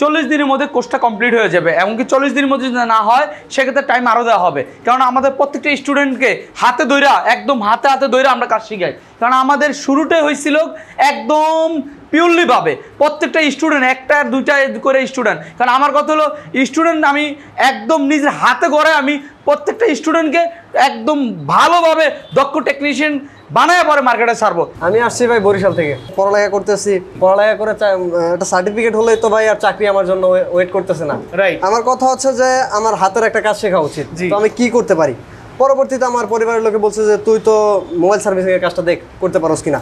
চল্লিশ দিনের মধ্যে কোর্সটা কমপ্লিট হয়ে যাবে। এমনকি চল্লিশ দিনের মধ্যে যদি না হয়, সেক্ষেত্রে টাইম আরও দেওয়া হবে। কারণ আমাদের প্রত্যেকটা স্টুডেন্টকে হাতে দইরা একদম হাতে হাতে দইরা আমরা কাজ শিখাই। কারণ আমাদের শুরুটাই হয়েছিল একদম পিওরলি ভাবে। প্রত্যেকটা স্টুডেন্ট একটা, দুইটা করে স্টুডেন্ট কারণ আমার কথা হলো স্টুডেন্ট আমি একদম নিজের হাতে করে আমি প্রত্যেকটা স্টুডেন্টকে একদম ভালোভাবে দক্ষ টেকনিশিয়ান বানায় পরে মার্কেটে ছাড়বো। আমি আসছি ভাই বরিশাল থেকে। পড়ালেখা করতেছি। পড়ালেখা করে একটা সার্টিফিকেট হলেই তো ভাই আর চাকরি আমার জন্য ওয়েট করতেছে না। Right. আমার কথা হচ্ছে যে আমার হাতের একটা কাজ শেখা উচিত। তো আমি কি করতে পারি? পরবর্তীতে আমার পরিবারের লোকে বলছে যে তুই তো মোবাইল সার্ভিসিং এর কাজটা দেখ করতে পারোস কিনা?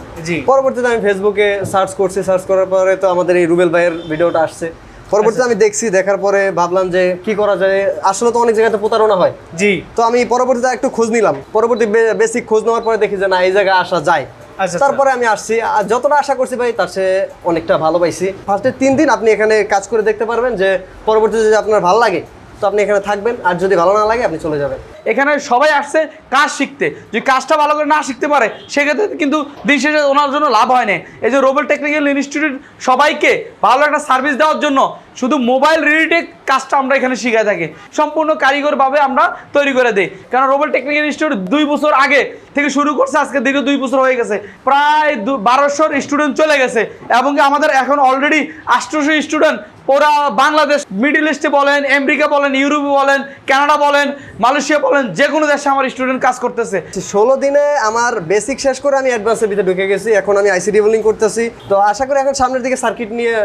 পরবর্তীতে আমি ফেসবুকে সার্চ করছি। সার্চ করার পরে তো আমাদের এই রুবেল ভাইয়ের ভিডিওটা আসছে। পরবর্তীতে আমি দেখছি দেখার পরে ভাবলাম যে কি করা যায়। আসলে তো অনেক জায়গাতে প্রতারণা হয়। জি। তো আমি পরবর্তীতে একটু খোঁজ নিলাম। পরবর্তী বেসিক খোঁজ নেওয়ার পরে দেখি যে না এই জায়গায় আসা যায়। আচ্ছা, তারপরে আমি আসছি। আর যতটা আশা করছি ভাই তার সে অনেকটা ভালো পাইছি। ফার্স্টে তিন দিন আপনি এখানে কাজ করে দেখতে পারবেন যে পরবর্তীতে যদি আপনার ভালো লাগে তো আপনি এখানে থাকবেন, আর যদি ভালো না লাগে আপনি চলে যাবেন। এখানে সবাই আসছে কাজ শিখতে। যদি কাজটা ভালো করে না শিখতে পারে, সেক্ষেত্রে কিন্তু দিন শেষে ওনার জন্য লাভ হয় না। এই যে রোবেল টেকনিক্যাল ইনস্টিটিউট সবাইকে ভালো একটা সার্ভিস দেওয়ার জন্য শুধু মোবাইল রিলেটেড কাজটা আমরা এখানে শিখে থাকি। সম্পূর্ণ কারিগরভাবে আমরা তৈরি করে দিই। কারণ রোবেল টেকনিক্যাল ইনস্টিটিউট দুই বছর আগে থেকে শুরু করছে, আজকে দীর্ঘ দুই বছর হয়ে গেছে। প্রায় বারোশোর স্টুডেন্ট চলে গেছে এবং আমাদের এখন অলরেডি আষ্টশো স্টুডেন্ট ওরা বাংলাদেশ মিডিল ইস্টে বলেন আমেরিকা বলেন ইউরোপে বলেন কানাডা বলেন মালয়েশিয়া বলেন, যে কোনো দেশে আমার স্টুডেন্ট কাজ করতেছে। ষোলো দিনে আমার বেসিক শেষ করে আমি অ্যাডভান্সের ভিতরে ঢুকে গেছি, এখন আমি আইসিডি বোলিং করতেছি। তো আশা করি এখন সামনের দিকে সার্কিট নিয়ে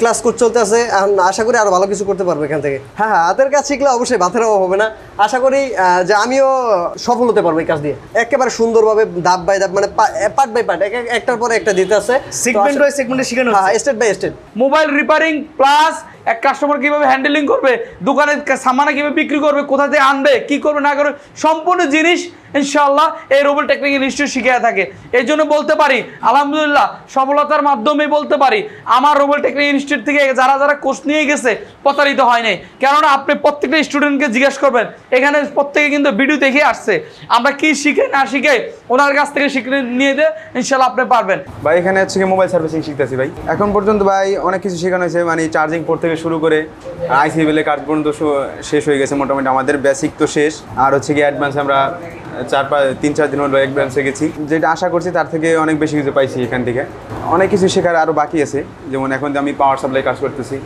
ক্লাস চলতে আছে আশা করি আরও ভালো কিছু করতে পারব এখান থেকে। হ্যাঁ হ্যাঁ হাতের কাজ শিখলে অবশ্যই ভাতের অভাব হবে না। আশা করি যে আমিও সফল হতে পারব এই কাজ দিয়ে। একেবারে সুন্দরভাবে ধাপ বাই ধাপ মানে পার্ট বাই পার্ট একটার পর একটা দিতে আছে। সেগমেন্ট বাই সেগমেন্টে শেখানো হ্যাঁ step by state mobile repairing plus এক কাস্টমার কীভাবে হ্যান্ডেলিং করবে? দোকানে সামানা কীভাবে বিক্রি করবে? কোথা থেকে আনবে? কি করবে? না করবে? সম্পূর্ণ জিনিস ইনশাআল্লাহ এই রোবল টেকনিক্যাল ইনস্টিটিউট শিখিয়ে থাকে। এই জন্য বলতে পারি, আলহামদুলিল্লাহ, সফলতার মাধ্যমে বলতে পারি, আমার রোবল টেকনিক্যাল ইনস্টিটিউট থেকে যারা যারা কোর্স নিয়ে গেছে, প্রতারিত হয় নাই। কেননা আপনি প্রত্যেকটা স্টুডেন্টকে জিজ্ঞেস করবেন, এখানে প্রত্যেকে কিন্তু ভিডিও দেখে আসছে। আমরা কি শিখে না শিখে ওনার কাছ থেকে শিখে নিয়ে দিয়ে ইনশাল্লাহ আপনি পারবেন। ভাই, এখানে হচ্ছে মোবাইল সার্ভিসিং শিখতেছি ভাই। এখন পর্যন্ত ভাই অনেক কিছু শেখানো হয়েছে মানে চার্জিং পোর্ট থেকে শুরু করে আইসি বিলে কাজ পর্যন্ত শেষ হয়ে গেছে মোটামুটি। আমাদের বেসিক তো শেষ। আর হচ্ছে কি অ্যাডভান্স আমরা চার পাঁচ তিন, চার দিন হলো অ্যাডভান্সে গেছি। যেটা আশা করছি তার থেকে অনেক বেশি কিছু পাইছি এখান থেকে। অনেক কিছু শেখার আরও বাকি আছে। যেমন এখন আমি পাওয়ার সাপ্লাই কাজ করতেছি।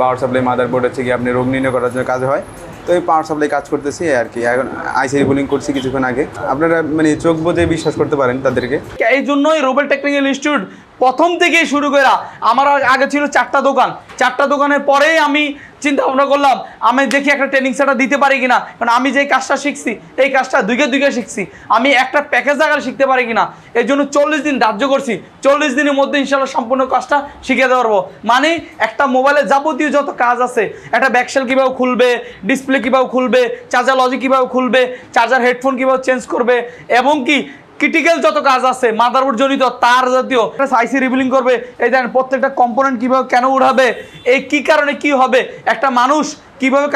পাওয়ার সাপ্লাই মাদার বোর্ড হচ্ছে কি আপনি রোগ নির্ণয় করার জন্য কাজ হয়। তো এই পাওয়ার সাপ্লাই কাজ করতেছি আর কি। এখন আইসিআই বোলিং করছি কিছুক্ষণ আগে। আপনারা মানে চোখ বোঝে বিশ্বাস করতে পারেন তাদেরকে। এই জন্যই রোবেল টেকনিক্যাল ইনস্টিটিউট প্রথম থেকেই শুরু করা আমার আগে ছিল চারটা দোকান। চারটা দোকানের পরেই আমি চিন্তা ভাবনা করলাম, আমি দেখি একটা ট্রেনিং সেন্টার দিতে পারি কিনা। কারণ আমি যে কাজটা শিখছি, এই কাজটা দুইকে দুইকে শিখছি। আমি একটা প্যাকেজ আকারে শিখতে পারি কিনা, এর জন্য চল্লিশ দিন ধার্য করছি। চল্লিশ দিনের মধ্যে ইনশাল্লাহ সম্পূর্ণ কাজটা শিখে পারব। মানে একটা মোবাইলে যাবতীয় যত কাজ আছে, একটা ব্যাকসেল কীভাবে খুলবে ডিসপ্লে কীভাবে খুলবে চার্জার লজিক কীভাবে খুলবে চার্জার হেডফোন কীভাবে চেঞ্জ করবে, এবং কি ক্রিটিক্যাল যত কাজ আছে মাদারবোর্ড জনিত তার জাতীয় আইসি রিবিলিং করবে। এই দেখেন, প্রত্যেকটা কম্পোনেন্ট কীভাবে কেন উঠাবে, এই কি কারণে কি হবে, একটা মানুষ কীভাবে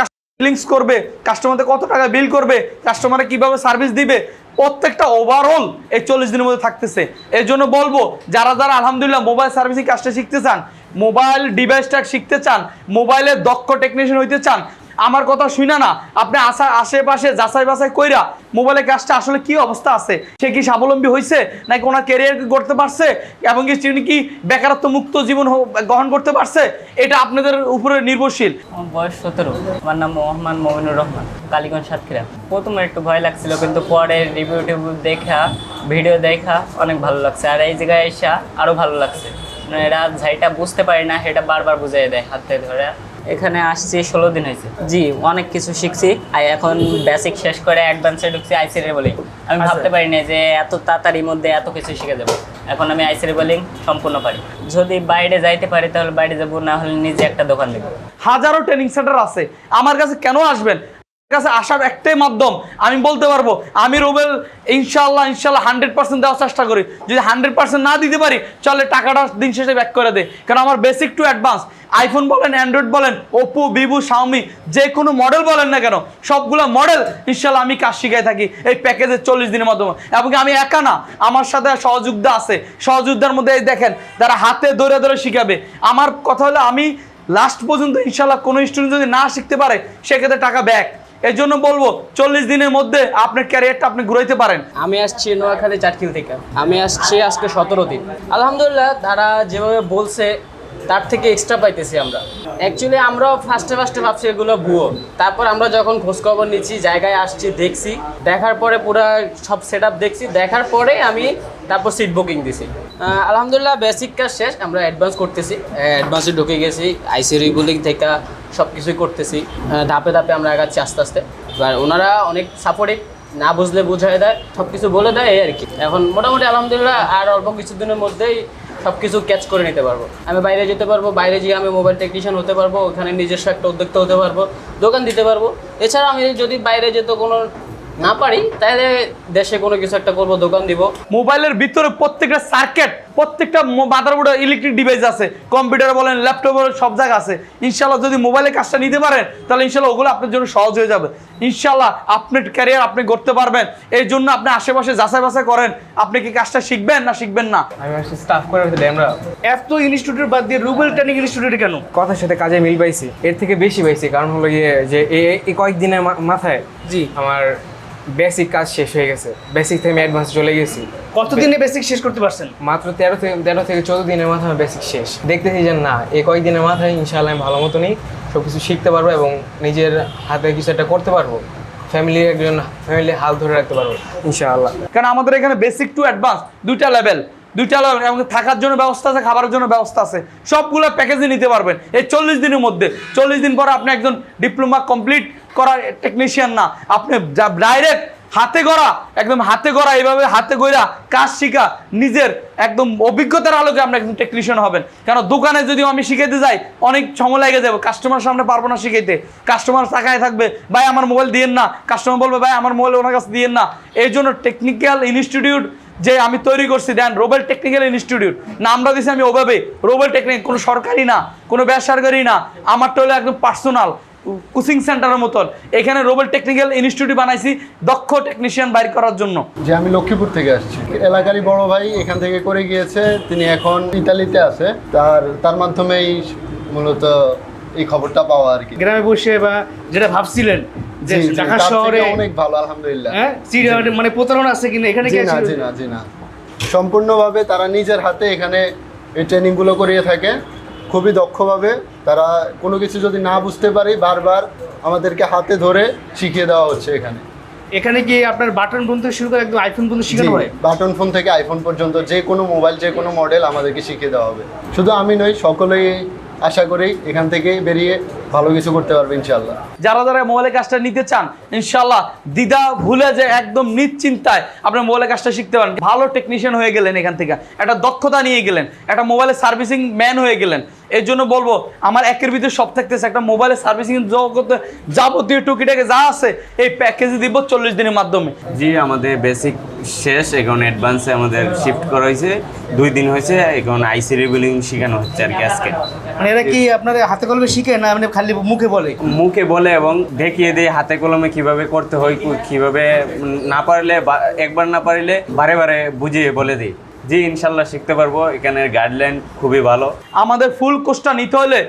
লিঙ্কস করবে কাস্টমারদের কত টাকা বিল করবে কাস্টমারে কীভাবে সার্ভিস দিবে, প্রত্যেকটা ওভারঅল এই চল্লিশ দিনের মধ্যে থাকতেছে। এর জন্য বলব, যারা যারা আলহামদুলিল্লাহ মোবাইল সার্ভিসিং কাজটা শিখতে চান মোবাইল ডিভাইসটা শিখতে চান মোবাইলের দক্ষ টেকনিশিয়ান হইতে চান আমার কথা শুনে না। আপনি আসা আশেপাশে যাচাই বাছাই কইরা মোবাইলের কাজটা আসলে কি অবস্থা আছে? সে কি স্বাবলম্বী হয়েছে নাকি ওনার ক্যারিয়ার করতে পারছে? এবং কি তিনি কি বেকারত্ব মুক্ত জীবন গ্রহণ করতে পারছে? এটা আপনাদের উপরে নির্ভরশীল। আমার বয়স সতেরো। আমার নাম মোহাম্মদ মমিনুর রহমান, কালীগঞ্জ সাতক্ষীরা। প্রথমে একটু ভয় লাগছিল, কিন্তু পরে রিভিউ টিভিউ দেখা ভিডিও দেখা, অনেক ভালো লাগছে। আর এই জায়গায় এসে আরও ভালো লাগছে। মানে এরা যেটা বুঝতে পারি না, সেটা বারবার বুঝিয়ে দেয় হাতে ধরে। এখানে আসছি ষোলো দিন হয়েছে। জি অনেক কিছু শিখছি। আর এখন বেসিক শেষ করে অ্যাডভান্সে ঢুকছি আইসিআর বোলিং আমি ভাবতে পারি না যে এত তাড়াতাড়ির মধ্যে এত কিছু শিখে যাব। এখন আমি আইসিআর বোলিং সম্পূর্ণ পারি। যদি বাইরে যাইতে পারি তাহলে বাইরে যাব না হলে নিজে একটা দোকান দেবো হাজারো ট্রেনিং সেন্টার আছে। আমার কাছে কেন আসবেন? কাছে আসার একটাই মাধ্যম, আমি বলতে পারব, আমি রোবেল ইনশাল্লাহ ইনশাল্লাহ হান্ড্রেড পার্সেন্ট দেওয়ার চেষ্টা করি। যদি হান্ড্রেড পার্সেন্ট না দিতে পারি, চলে টাকাটা দিন শেষে ব্যাক করে দে কারণ আমার বেসিক টু অ্যাডভান্স আইফোন বলেন অ্যান্ড্রয়েড বলেন ওপো ভিভো শাওমি যে কোনো মডেল বলেন না কেন, সবগুলো মডেল ইনশাল্লাহ আমি কাজ শিখাই থাকি এই প্যাকেজের চল্লিশ দিনের মাধ্যমে। এবং আমি একা না, আমার সাথে সহযোদ্ধা আছে। সহযোদ্ধার মধ্যে দেখেন, তারা হাতে ধরে ধরে শিখাবে। আমার কথা হলো, আমি লাস্ট পর্যন্ত ইনশাল্লাহ কোনো স্টুডেন্ট যদি না শিখতে পারে, সেক্ষেত্রে টাকা ব্যাক এই জন্য বলব, চল্লিশ দিনের মধ্যে আপনার ক্যারিয়ারটা আপনি ঘুরাইতে পারেন। আমি আসছি নোয়াখালী চাটকিল থেকে। আমি আসছি আজকে সতেরো দিন। আলহামদুলিল্লাহ, তারা যেভাবে বলছে, তার থেকে এক্সট্রা পাইতেছি আমরা। অ্যাকচুয়ালি আমরাও ফার্স্টে ফার্স্টে ভাবছি এগুলো ভুয়ো। তারপর আমরা যখন খোঁজখবর নিচ্ছি, জায়গায় আসছি, দেখছি, দেখার পরে পুরো সব সেট দেখছি, দেখার পরে আমি তারপর সিট বুকিং দিছি। আলহামদুলিল্লাহ বেসিক কাজ শেষ, আমরা অ্যাডভান্স করতেছি। অ্যাডভান্সে ঢুকে গেছি আইসি রিগুলিং থেকে সব কিছুই করতেছি ধাপে ধাপে আমরা আগাচ্ছি আস্তে আস্তে। এবার ওনারা অনেক সাপোর্টিভ না বুঝলে বুঝাই দেয় সব কিছু বলে দেয় এই আর কি। এখন মোটামুটি আলহামদুলিল্লাহ আর অল্প কিছুদিনের মধ্যেই সব কিছু ক্যাচ করে নিতে পারব। আমি বাইরে যেতে পারব, বাইরে গিয়ে আমি মোবাইল টেকনিশিয়ান হতে পারব, ওখানে নিজস্ব একটা উদ্যোক্তা হতে পারব, দোকান দিতে পারব। এছাড়া আমি যদি বাইরে যেত কোনো না পারি তাহলে দেশে কোনো কিছু একটা করব দোকান দিব। মোবাইলের ভিতরে প্রত্যেকটা সার্কিট প্রত্যেকটা বাদার মাদারবোর্ডে ইলেকট্রিক ডিভাইস আছে কম্পিউটার বলেন ল্যাপটপ বলেন সব জায়গা আছে। ইনশাল্লাহ যদি মোবাইলে কাজটা নিতে পারেন তাহলে ইনশাল্লাহ ওগুলো আপনার জন্য সহজ হয়ে যাবে। ইনশাল্লাহ আপনার ক্যারিয়ার আপনি করতে পারবেন। এই জন্য আপনি আশেপাশে যাচাই বাছাই করেন আপনি কি কাজটা শিখবেন না শিখবেন না। আমি আসছি স্টাফ করে হচ্ছে আমরা এত ইনস্টিটিউট বাদ দিয়ে রুবেল ট্রেনিং ইনস্টিটিউটে কেন? কথার সাথে কাজে মিল পাইছি এর থেকে বেশি পাইছি কারণ হলো গিয়ে যে এই কয়েকদিনের মাথায় জি। আমার বেসিক কাজ শেষ হয়ে গেছে। বেসিক থেকে আমি অ্যাডভান্স চলে গেছি। কতদিনে বেসিক শেষ করতে পারছেন? মাত্র তেরো থেকে তেরো থেকে চোদ্দ দিনের মাথায় বেসিক শেষ। দেখতেছি যে না এই কয়েকদিনের মাথায় ইনশাআল্লাহ আমি ভালো মতনই সব কিছু শিখতে পারব এবং নিজের হাতে কিছু একটা করতে পারব। ফ্যামিলির একজন ফ্যামিলি হাল ধরে রাখতে পারব ইনশাআল্লাহ। কারণ আমাদের এখানে বেসিক টু অ্যাডভান্স দুইটা লেভেল দুইটা লেভেল এবং থাকার জন্য ব্যবস্থা আছে খাবারের জন্য ব্যবস্থা আছে। সবগুলো প্যাকেজে নিতে পারবেন। এই চল্লিশ দিনের মধ্যে। চল্লিশ দিন পরে আপনি একজন ডিপ্লোমা কমপ্লিট করা টেকনিশিয়ান না। আপনি যা ডাইরেক্ট হাতে গড়া, একদম হাতে গড়া, এইভাবে হাতে গড়া কাজ শিখা, নিজের একদম অভিজ্ঞতার আলোকে আপনি একদম টেকনিশিয়ান হবেন। কেন, দোকানে যদি আমি শিখাইতে যাই, অনেক সময় লেগে যাবে কাস্টমার সামনে পারব না শিখাইতে। কাস্টমার তাকায় থাকবে, ভাই, আমার মোবাইল দিয়েন না। কাস্টমার বলবে, ভাই, আমার মোবাইল ওনার কাছে দিয়েন না। এই জন্য টেকনিক্যাল ইনস্টিটিউট যে আমি তৈরি করছি, দেন রোবেল টেকনিক্যাল ইনস্টিটিউট নামটা দিছি আমি ওভাবে। রোবেল টেকনিক কোনো সরকারি না, কোনো বেসরকারি না। আমারটা হলো একদম পার্সোনাল কোচিং সেন্টারের মতন। এখানে রোবেল টেকনিক্যাল ইনস্টিটিউট বানাইছি দক্ষ টেকনিশিয়ান বাইর করার জন্য। যে আমি লক্ষ্মীপুর থেকে আসছি। এলাকারই বড় ভাই এখান থেকে করে গিয়েছে তিনি এখন ইতালিতে আছে। তার তার মাধ্যমেই মূলত এই খবরটা পাওয়া আর কি। গ্রামে বসে বা যেটা ভাবছিলেন যে ঢাকা শহরে অনেক ভালো আলহামদুলিল্লাহ। হ্যাঁ? মানে প্রতারণা আছে কিনা? এখানে কি জি না জি না জি না। সম্পূর্ণভাবে তারা নিজের হাতে এখানে এই ট্রেনিংগুলো করিয়ে থাকে। খুবই দক্ষভাবে তারা কোনো কিছু যদি না বুঝতে পারে বারবার আমাদেরকে হাতে ধরে শিখিয়ে দেওয়া হচ্ছে এখানে। এখানে কি আপনার বাটন ফোন থেকে শুরু করে একদম আইফোন পর্যন্ত শেখানো হয়? বাটন ফোন থেকে আইফোন পর্যন্ত যে কোনো মোবাইল যে কোনো মডেল আমাদেরকে শিখিয়ে দেওয়া হবে। শুধু আমি নই সকলেই আশা করি এখান থেকে বেরিয়ে ভালো কিছু করতে পারবে ইনশাল্লাহ যারা যারা মোবাইলের কাজটা নিতে চান ইনশাল্লাহ দ্বিধা ভুলে যে একদম নিশ্চিন্তায় আপনার মোবাইলের কাজটা শিখতে পারেন। ভালো টেকনিশিয়ান হয়ে গেলেন এখান থেকে একটা দক্ষতা নিয়ে গেলেন একটা মোবাইলের সার্ভিসিং ম্যান হয়ে গেলেন। এর জন্য বলব আমার একের ভিতরে সব থাকতেছে একটা মোবাইলের সার্ভিসিং জগতে যাবতীয় টুকিটাকে যা আছে এই প্যাকেজে দিব চল্লিশ দিনের মাধ্যমে। জি আমাদের বেসিক শেষ এখন অ্যাডভান্সে আমাদের শিফট করা হয়েছে। দুই দিন হয়েছে এখন আইসি রিবিলিং শেখানো হচ্ছে আর কি আজকে। মানে এরা কি আপনার হাতে কলমে শিখে না মানে খালি মুখে বলে। মুখে বলে এবং দেখিয়ে দিয়ে হাতে কলমে কীভাবে করতে হয় কীভাবে না পারলে একবার না পারলে বারে বারে বুঝিয়ে বলে দিই জি ইনশাল্লাহ শিখতে পারব এখানের গাইডলাইন খুবই ভালো। আমাদের ফুল কোর্সটা নিতে হলে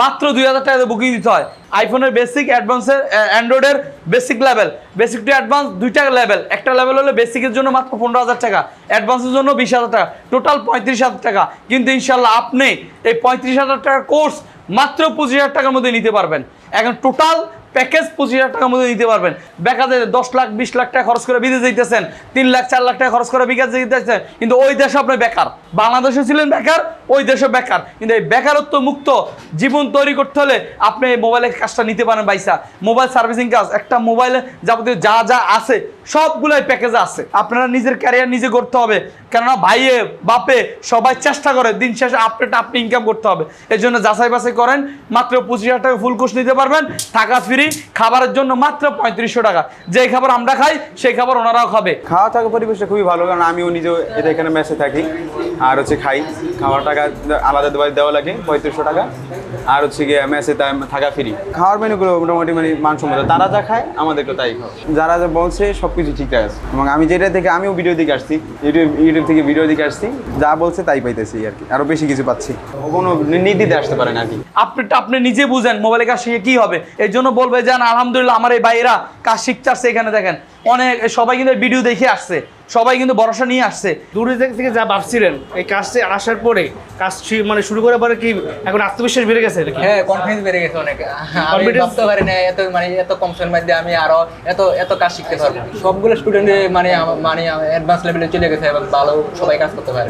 মাত্র দুই হাজার টাকা বুকিং দিতে হয়। আইফোনের বেসিক অ্যাডভান্সের অ্যান্ড্রয়েডের basic level basic to advance দুইটা লেভেল একটা লেভেল হলে বেসিকের জন্য মাত্র পনেরো হাজার টাকা অ্যাডভান্সের জন্য বিশ হাজার টাকা। টোটাল পঁয়ত্রিশ হাজার টাকা। কিন্তু ইনশাল্লাহ আপনি এই পঁয়ত্রিশ হাজার টাকার কোর্স মাত্র পঁচিশ হাজার টাকার মধ্যে নিতে পারবেন। এখন টোটাল প্যাকেজ পঁচিশ হাজার টাকার মধ্যে নিতে পারবেন। বেকার দশ লাখ, বিশ লাখ টাকা খরচ করে বিদেশ যেতেছেন তিন লাখ, চার লাখ টাকা খরচ করে বিকাশ যেতেছেন কিন্তু ওই দেশে আপনি বেকার। বাংলাদেশে ছিলেন বেকার, ওই দেশে বেকার। কিন্তু এই বেকারত্ব মুক্ত জীবন তৈরি করতে হলে আপনি এই মোবাইলের কাজটা নিতে পারেন বাইসা। মোবাইল সার্ভিসিং কাজ, একটা মোবাইলে যাবতীয় যা যা আছে সবগুলোই প্যাকেজ আছে। আপনারা নিজের ক্যারিয়ার নিজে করতে হবে। কেননা ভাইয়ে, বাপে সবাই চেষ্টা করে, দিন শেষে আপনি আপনি ইনকাম করতে হবে। এর জন্য যাচাই বাছাই করেন, মাত্র পঁচিশ হাজার টাকা ফুল কোর্স নিতে পারবেন। থাকা ফ্রি খাবারের জন্য মাত্র পঁয়ত্রিশশো টাকা। যেই খাবার আমরা খাই, সেই খাবার ওনারাও খাবে। খাওয়া থাকা পরিবেশটা খুবই ভালো, কারণ আমিও নিজেও এটা এখানে মেসে থাকি। আর হচ্ছে খাই। খাওয়ার টাকা আলাদা দেওয়া দেওয়া লাগে, পঁয়ত্রিশশো টাকা। আর হচ্ছে গিয়ে মেসে থাকা ফ্রি খাওয়ার মেনুগুলো মোটামুটি মানে মানসম্মত। তারা যা খায়, আমাদেরকে তাই খাও যারা যা বলছে, সব কিছু ঠিকঠাক আছে। এবং আমি যেটা থেকে আমিও ভিডিও দিকে আসছি ইউটিউব ইউটিউব থেকে ভিডিও দিকে আসছি, যা বলছে তাই পাইতেছি আর কি। আরও বেশি কিছু পাচ্ছি। কোনো নির্দিতে আসতে পারে না আর কি। আপনি আপনি নিজে বুঝেন মোবাইলে কাজ শিখে কি হবে। এর জন্য বলবে যান আলহামদুলিল্লাহ, আমার এই ভাইয়েরা কাজ শিখতে আসছে এখানে, দেখেন। অনেক, সবাই কিন্তু ভিডিও দেখে আসছে। সবাই কিন্তু ভরসা নিয়ে আসছে। দূরে থেকে থেকে যা ভাবছিলেন এই কাজটি আসার পরে কাজ মানে শুরু করার পরে কি এখন আত্মবিশ্বাস বেড়ে গেছে নাকি? হ্যাঁ কনফিডেন্স বেড়ে গেছে অনেক। আমি ভাবতে পারি না এত মানে এত কম সময়ের মধ্যে আমি আরও এত এত কাজ শিখতে পারব। সবগুলো স্টুডেন্ট মানে মানে অ্যাডভান্স লেভেলে চলে গেছে এবং ভালো সবাই কাজ করতে পারে।